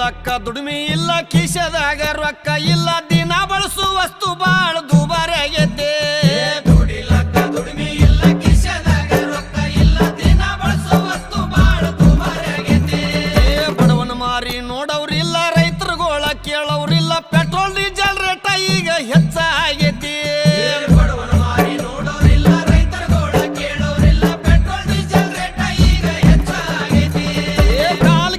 ಇಲ್ಲಕ್ಕ ದುಡಿಮೆ ಇಲ್ಲ ಕಿಶದಾಗ ರೊಕ್ಕ ಇಲ್ಲ ದಿನ ಬಳಸು ವಸ್ತು ಬಾ